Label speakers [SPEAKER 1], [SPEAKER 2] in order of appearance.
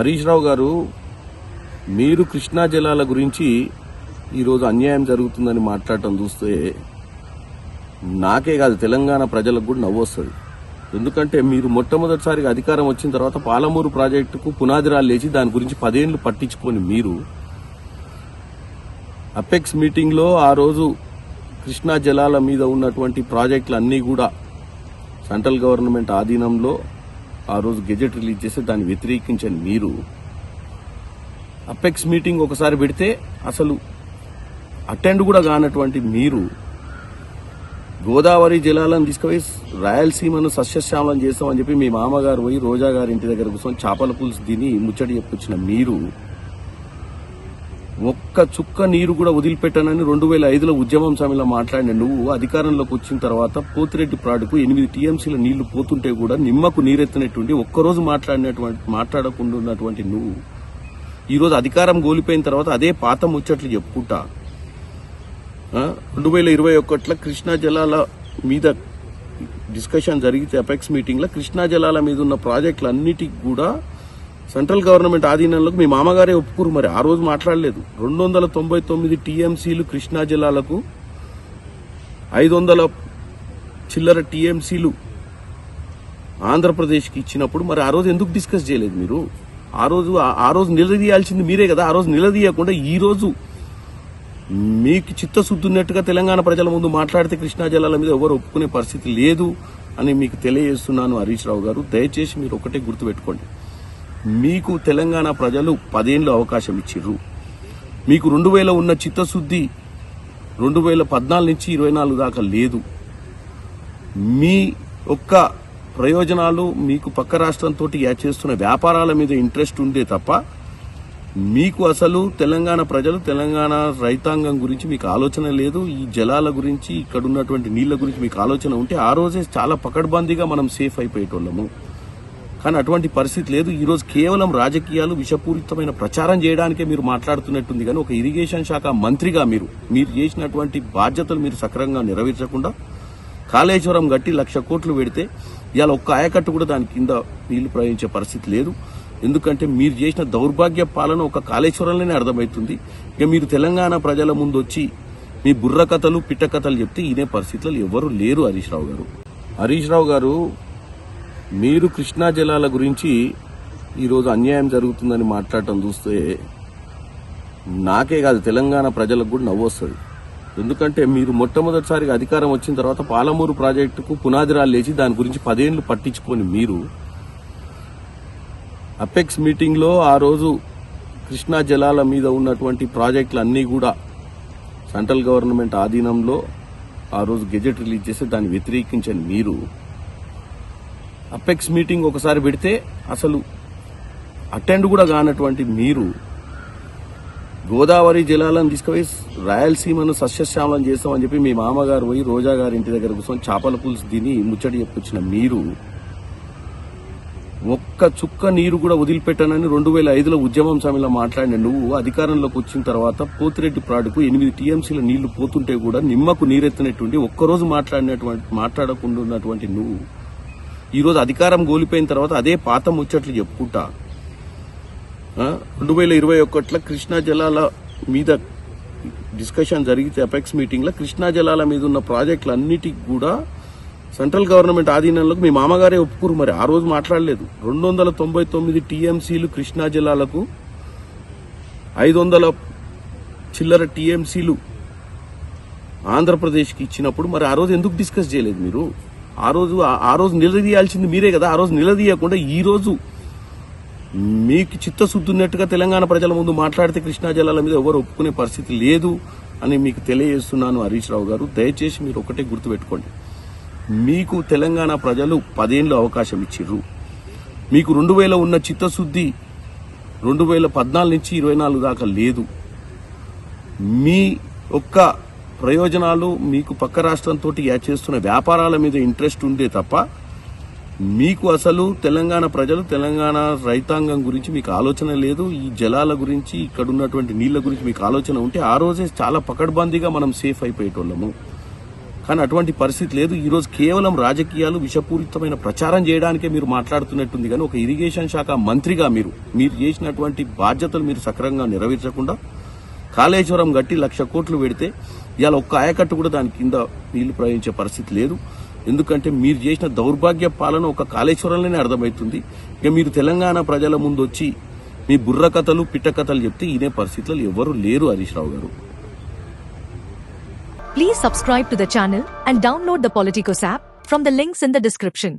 [SPEAKER 1] హరీష్ రావు గారు మీరు కృష్ణా జలాల గురించి ఈరోజు అన్యాయం జరుగుతుందని మాట్లాడటం చూస్తే నాకే కాదు తెలంగాణ ప్రజలకు కూడా నవ్వొస్తుంది ఎందుకంటే మీరు మొట్టమొదటిసారిగా అధికారం వచ్చిన తర్వాత పాలమూరు ప్రాజెక్టుకు పునాదిరాలు లేచి దాని గురించి పదేళ్ళు పట్టించుకొని మీరు అపెక్స్ మీటింగ్లో ఆ రోజు కృష్ణా జలాల మీద ఉన్నటువంటి ప్రాజెక్టులు అన్నీ కూడా సెంట్రల్ గవర్నమెంట్ ఆధీనంలో ఆ రోజు గెజెట్ రిలీజ్ చేస్తే దాన్ని వ్యతిరేకించని మీరు అపెక్స్ మీటింగ్ ఒకసారి పెడితే అసలు అటెండ్ కూడా కానటువంటి మీరు గోదావరి జలాలను తీసుకుపోయి రాయలసీమను సస్యశ్యామలం చేస్తామని చెప్పి మీ మామగారు పోయి రోజా గారి ఇంటి దగ్గర కూర్చొని చేపల పులుసు తిని ముచ్చటి చెప్పొచ్చిన మీరు ఒక్క చుక్క నీరు కూడా వదిలిపెట్టానని రెండు వేల ఐదులో ఉద్యమం సమయంలో మాట్లాడిన నువ్వు అధికారంలోకి వచ్చిన తర్వాత పోతిరెడ్డి ప్రాడుకు ఎనిమిది టీఎంసీల నీళ్ళు పోతుంటే కూడా నిమ్మకు నీరెత్తినటువంటి ఒక్కరోజు మాట్లాడినటువంటి మాట్లాడకుండా ఉన్నటువంటి నువ్వు ఈరోజు అధికారం కోల్పోయిన తర్వాత అదే పాత ముచ్చట్లు చెప్పుకుంటా. రెండు వేల ఇరవై ఒకటిలో కృష్ణా జలాల మీద డిస్కషన్ జరిగితే అపెక్స్ మీటింగ్లో కృష్ణా జలాల మీద ఉన్న ప్రాజెక్టులన్నిటికి కూడా సెంట్రల్ గవర్నమెంట్ ఆధీనంలోకి మీ మామగారే ఒప్పుకురు మరి. ఆ రోజు మాట్లాడలేదు. రెండు వందల తొంభై తొమ్మిది టీఎంసీలు కృష్ణా జిల్లాలకు ఐదు వందల చిల్లర టీఎంసీలు ఆంధ్రప్రదేశ్కి ఇచ్చినప్పుడు మరి ఆ రోజు ఎందుకు డిస్కస్ చేయలేదు మీరు? ఆ రోజు ఆ- ఆ రోజు నిలదీయాల్సింది మీరే కదా. ఆ రోజు నిలదీయకుండా ఈ రోజు మీకు చిత్తశుద్ధి ఉన్నట్టుగా తెలంగాణ ప్రజల ముందు మాట్లాడితే కృష్ణా జిల్లాల మీద ఎవరు ఒప్పుకునే పరిస్థితి లేదు అని మీకు తెలియజేస్తున్నాను హరీష్ రావు గారు. దయచేసి మీరు ఒకటే గుర్తుపెట్టుకోండి. మీకు తెలంగాణ ప్రజలు పదేళ్ళు అవకాశం ఇచ్చిర్రు. మీకు రెండు వేల ఉన్న చిత్తశుద్ధి రెండు వేల పద్నాలుగు నుంచి ఇరవై నాలుగు దాకా లేదు. మీ ఒక్క ప్రయోజనాలు మీకు పక్క రాష్ట్రంతో చేస్తున్న వ్యాపారాల మీద ఇంట్రెస్ట్ ఉండే తప్ప మీకు అసలు తెలంగాణ ప్రజలు తెలంగాణ రైతాంగం గురించి మీకు ఆలోచన లేదు. ఈ జలాల గురించి ఇక్కడ ఉన్నటువంటి నీళ్ళ గురించి మీకు ఆలోచన ఉంటే ఆ రోజే చాలా పకడ్బందీగా మనం సేఫ్ అయిపోయేటోళ్ళము. కానీ అటువంటి పరిస్థితి లేదు. ఈరోజు కేవలం రాజకీయాలు విషపూరితమైన ప్రచారం చేయడానికే మీరు మాట్లాడుతున్నట్టుంది. కానీ ఒక ఇరిగేషన్ శాఖ మంత్రిగా మీరు మీరు చేసినటువంటి బాధ్యతలు మీరు సక్రమంగా నెరవేర్చకుండా కాళేశ్వరం గట్టి లక్ష కోట్లు పెడితే ఇవాళ ఒక్క ఆయకట్టు కూడా దాని కింద నీళ్ళు ప్రవహించే పరిస్థితి లేదు. ఎందుకంటే మీరు చేసిన దౌర్భాగ్య పాలన ఒక కాళేశ్వరంలోనే అర్థమవుతుంది. ఇక మీరు తెలంగాణ ప్రజల ముందు వచ్చి మీ బుర్ర కథలు పిట్ట కథలు చెప్తే ఈనే పరిస్థితులు ఎవరు లేరు హరీష్ రావు గారు. హరీష్ రావు గారు మీరు కృష్ణా జలాల గురించి ఈరోజు అన్యాయం జరుగుతుందని మాట్లాడటం చూస్తే నాకే కాదు తెలంగాణ ప్రజలకు కూడా నవ్వొస్తుంది ఎందుకంటే మీరు మొట్టమొదటిసారిగా అధికారం వచ్చిన తర్వాత పాలమూరు ప్రాజెక్టుకు పునాదిరాలు లేచి దాని గురించి పదేళ్ళు పట్టించుకొని మీరు అపెక్స్ మీటింగ్లో ఆ రోజు కృష్ణా జలాల మీద ఉన్నటువంటి ప్రాజెక్టులు అన్నీ కూడా సెంట్రల్ గవర్నమెంట్ ఆధీనంలో ఆ రోజు గెజెట్ రిలీజ్ చేస్తే దాన్ని వ్యతిరేకించని మీరు అపెక్స్ మీటింగ్ ఒకసారి పెడితే అసలు అటెండ్ కూడా కానటువంటి మీరు గోదావరి జలాలను తీసుకుపోయి రాయలసీమను సస్యశ్యామలం చేస్తామని చెప్పి మీ మామగారు పోయి రోజా గారి ఇంటి దగ్గర కూర్చొని చేపల పులుసు తిని ముచ్చటి చెప్పొచ్చిన మీరు ఒక్క చుక్క నీరు కూడా వదిలిపెట్టానని రెండు వేల ఐదులో ఉద్యమం సమయంలో మాట్లాడిన నువ్వు అధికారంలోకి వచ్చిన తర్వాత పోతిరెడ్డి ప్రాడుకు ఎనిమిది టీఎంసీల నీళ్ళు పోతుంటే కూడా నిమ్మకు నీరెత్తినటువంటి ఒక్కరోజు మాట్లాడినటువంటి మాట్లాడకుండా ఉన్నటువంటి నువ్వు ఈరోజు అధికారం కోల్పోయిన తర్వాత అదే పాత ముచ్చట్లు చెప్పుకుంటా. రెండు వేల ఇరవై ఒకటిలో కృష్ణా జలాల మీద డిస్కషన్ జరిగితే అపెక్స్ మీటింగ్లో కృష్ణా జలాల మీద ఉన్న ప్రాజెక్టులన్నిటికి కూడా సెంట్రల్ గవర్నమెంట్ ఆధీనంలోకి మీ మామగారే ఒప్పుకురు మరి. ఆ రోజు మాట్లాడలేదు. రెండు వందల తొంభై తొమ్మిది టీఎంసీలు కృష్ణా జలాలకు ఐదు వందల చిల్లర టీఎంసీలు ఆంధ్రప్రదేశ్కి ఇచ్చినప్పుడు మరి ఆ రోజు ఎందుకు డిస్కస్ చేయలేదు మీరు? ఆ రోజు ఆ- రోజు నిలదీయాల్సింది మీరే కదా. ఆ రోజు నిలదీయకుండా ఈ రోజు మీకు చిత్తశుద్ధి ఉన్నట్టుగా తెలంగాణ ప్రజల ముందు మాట్లాడితే కృష్ణా జలాల మీద ఎవరు ఒప్పుకునే పరిస్థితి లేదు అని మీకు తెలియజేస్తున్నాను హరీష్ రావు గారు. దయచేసి మీరు ఒకటే గుర్తుపెట్టుకోండి. మీకు తెలంగాణ ప్రజలు పదేళ్ళు అవకాశం ఇచ్చిర్రు. మీకు రెండు వేల ఉన్న చిత్తశుద్ధి రెండు వేల పద్నాలుగు నుంచి ఇరవై నాలుగు దాకా లేదు. మీ ఒక్క ప్రయోజనాలు మీకు పక్క రాష్ట్రంతో చేస్తున్న వ్యాపారాల మీద ఇంట్రెస్ట్ ఉండే తప్ప మీకు అసలు తెలంగాణ ప్రజలు తెలంగాణ రైతాంగం గురించి మీకు ఆలోచన లేదు ఈ జలాల గురించి ఇక్కడ ఉన్నటువంటి నీళ్ళ గురించి మీకు ఆలోచన ఉంటే ఆ రోజే చాలా పకడ్బందీగా మనం సేఫ్ అయిపోయేటోళ్ళము. కానీ అటువంటి పరిస్థితి లేదు. ఈరోజు కేవలం రాజకీయాలు విషపూరితమైన ప్రచారం చేయడానికే మీరు మాట్లాడుతున్నట్టుంది. కానీ ఒక ఇరిగేషన్ శాఖ మంత్రిగా మీరు మీరు చేసినటువంటి బాధ్యతలు మీరు సక్రమంగా నెరవేర్చకుండా కాళేశ్వరం గట్టి లక్ష కోట్లు పెడితే ఇవాళ ఒక్క ఆయకట్టు కూడా దాని కింద నీళ్ళు ప్రవహించే పరిస్థితి లేదు. ఎందుకంటే మీరు చేసిన దౌర్భాగ్య పాలన ఒక కాళేశ్వరంలోనే అర్థమవుతుంది. ఇక మీరు తెలంగాణ ప్రజల ముందు వచ్చి మీ బుర్ర కథలు పిట్ట కథలు చెప్తే ఇనే పరిస్థితులు ఎవరు లేరు హరీష్ రావు గారు.
[SPEAKER 2] Please subscribe to the channel and download the politicos app from the links in the description